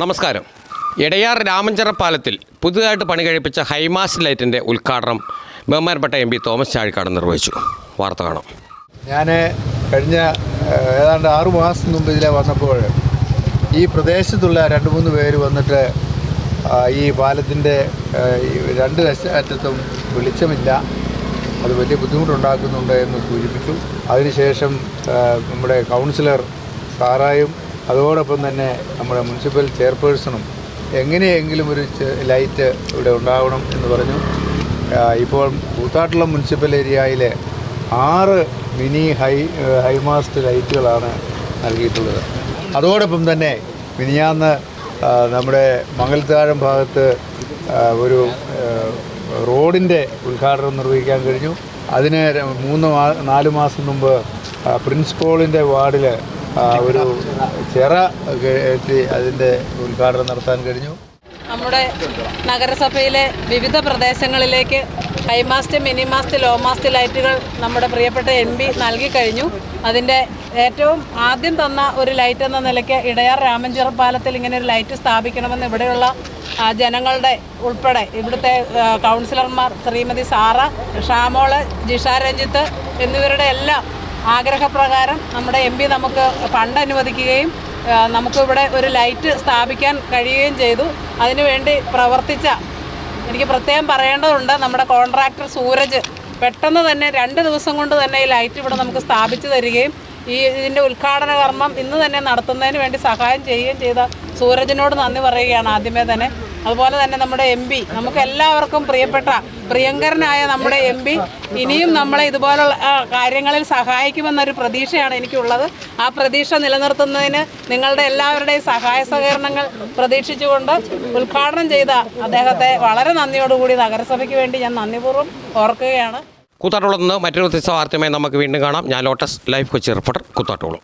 നമസ്കാരം. എടയാർ രാമഞ്ചിറ പാലത്തിൽ പുതുതായിട്ട് പണി കഴിപ്പിച്ച ഹൈമാസ് ലൈറ്റിന്റെ ഉദ്ഘാടനം ബഹുമാനപ്പെട്ട എം പി തോമസ് ചാഴിക്കാട് നിർവഹിച്ചു. വാർത്ത കാണാം. ഞാൻ കഴിഞ്ഞ ഏതാണ്ട് ആറു മാസം മുമ്പ് ഇതിലെ വന്നപ്പോൾ ഈ പ്രദേശത്തുള്ള രണ്ട് മൂന്ന് പേര് വന്നിട്ട് ഈ പാലത്തിന്റെ രണ്ട് അറ്റത്തും വെളിച്ചമില്ല. അത് വലിയ ബുദ്ധിമുട്ടുണ്ടാക്കുന്നുണ്ട് എന്ന് സൂചിപ്പിച്ചു. അതിനുശേഷം നമ്മുടെ കൗൺസിലർ സാറായും അതോടൊപ്പം തന്നെ നമ്മുടെ മുനിസിപ്പൽ ചെയർപേഴ്സണും എങ്ങനെയെങ്കിലും ഒരു ലൈറ്റ് ഇവിടെ ഉണ്ടാവണം എന്ന് പറഞ്ഞു. ഇപ്പോൾ കൂത്താട്ടുള്ള മുനിസിപ്പൽ ഏരിയയിലെ ആറ് മിനി ഹൈ ഹൈമാസ്റ്റ് ലൈറ്റുകളാണ് നൽകിയിട്ടുള്ളത്. അതോടൊപ്പം തന്നെ മിനിയാന്ന് നമ്മുടെ മംഗലത്താഴം ഭാഗത്ത് ഒരു റോഡിന്റെ ഉദ്ഘാടനം നിർവഹിക്കാൻ കഴിഞ്ഞു. അതിന് മൂന്ന് നാല് മാസം മുമ്പ് പ്രിൻസിപ്പോളിന്റെ പ്രിൻസ് പോളിന്റെ വാർഡിൽ ഒരു ചിറ കയറ്റി അതിന്റെ ഉദ്ഘാടനം നടത്താൻ കഴിഞ്ഞു. നമ്മുടെ നഗരസഭയിലെ വിവിധ പ്രദേശങ്ങളിലേക്ക് ഹൈമാസ്റ്റ് മിനിമാസ്റ്റ് ലോ മാസ്റ്റ് ലൈറ്റുകൾ നമ്മുടെ പ്രിയപ്പെട്ട എം പി നൽകിക്കഴിഞ്ഞു അതിന്റെ ഏറ്റവും ആദ്യം തന്ന ഒരു ലൈറ്റ് എന്ന നിലയ്ക്ക് ഇടയാർ രാമഞ്ചിറ പാലത്തിൽ ഇങ്ങനെ ഒരു ലൈറ്റ് സ്ഥാപിക്കണമെന്ന് ഇവിടെയുള്ള ജനങ്ങളുടെ ഉൾപ്പെടെ ഇവിടുത്തെ കൗൺസിലർമാർ ശ്രീമതി സാറ ഷാമോൾ ജിഷാ രഞ്ജിത്ത് എന്നിവരുടെ എല്ലാം ആഗ്രഹപ്രകാരം നമ്മുടെ എം പി നമുക്ക് ഫണ്ട് അനുവദിക്കുകയും നമുക്കിവിടെ ഒരു ലൈറ്റ് സ്ഥാപിക്കാൻ കഴിയുകയും ചെയ്തു. അതിനുവേണ്ടി പ്രവർത്തിച്ച എനിക്ക് പ്രത്യേകം പറയേണ്ടതുണ്ട് നമ്മുടെ കോൺട്രാക്ടർ സൂരജ് പെട്ടെന്ന് തന്നെ രണ്ട് ദിവസം കൊണ്ട് തന്നെ ഈ ലൈറ്റ് ഇവിടെ നമുക്ക് സ്ഥാപിച്ചു തരികയും ഈ ഇതിന്റെ ഉദ്ഘാടന കർമ്മം ഇന്ന് തന്നെ നടത്തുന്നതിന് വേണ്ടി സഹായം ചെയ്യുകയും ചെയ്ത സൂരജിനോട് നന്ദി പറയുകയാണ് ആദ്യമേ തന്നെ. അതുപോലെ തന്നെ നമ്മുടെ എം പി നമുക്ക് എല്ലാവർക്കും പ്രിയപ്പെട്ട പ്രിയങ്കരനായ നമ്മുടെ എം പി ഇനിയും നമ്മളെ ഇതുപോലുള്ള കാര്യങ്ങളിൽ സഹായിക്കുമെന്നൊരു പ്രതീക്ഷയാണ് എനിക്കുള്ളത്. ആ പ്രതീക്ഷ നിലനിർത്തുന്നതിന് നിങ്ങളുടെ എല്ലാവരുടെയും സഹായ സഹകരണങ്ങൾ പ്രതീക്ഷിച്ചുകൊണ്ട് ഉദ്ഘാടനം ചെയ്ത അദ്ദേഹത്തെ വളരെ നന്ദിയോടുകൂടി നഗരസഭയ്ക്ക് വേണ്ടി ഞാൻ നന്ദിപൂർവം ഓർക്കുകയാണ്. കൂത്താട്ടുളത്ത് നിന്ന് മറ്റൊരു വ്യത്യസ്ത വാർത്തയുമായി നമുക്ക് വീണ്ടും കാണാം. ഞാൻ lotus life Kochi reporter Koothattukulam